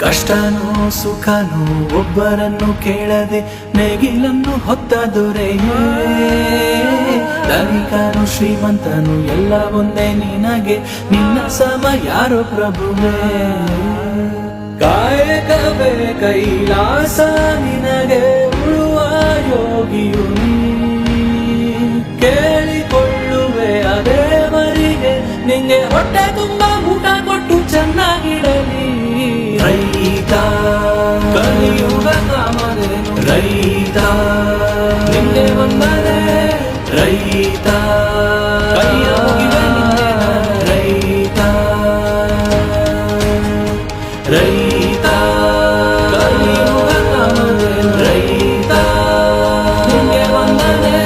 ಕಷ್ಟನೋ ಸುಖನೋ ಒಬ್ಬರನ್ನು ಕೇಳದೆ ನೇಗಿಲನ್ನು ಹೊತ್ತ ದೊರೆಯೇ ಶ್ರೀಮಂತನು, ಎಲ್ಲ ಒಂದೇ ನಿನಗೆ, ನಿನ್ನ ಸಮ ಯಾರೋ ಪ್ರಭುವೇ ಕಾಯಕವೇ ಕೈಲಾಸ ನಿನಗೆ, ಉಳುವ ಯೋಗಿಯು. ಕೇಳಿಕೊಳ್ಳುವೆ ಅದೇ ಮರಿಗೆ, ನಿಂಗೆ ಹೊಟ್ಟೆ ತುಂಬ ಊಟ ಕೊಟ್ಟು ರೈತ ನಿನ್ನೆ ಒಂದರೆ ರೈತ ರೈತ ರೈತ ರೈತ ನಿನ್ನೆ ಒಂದರೆ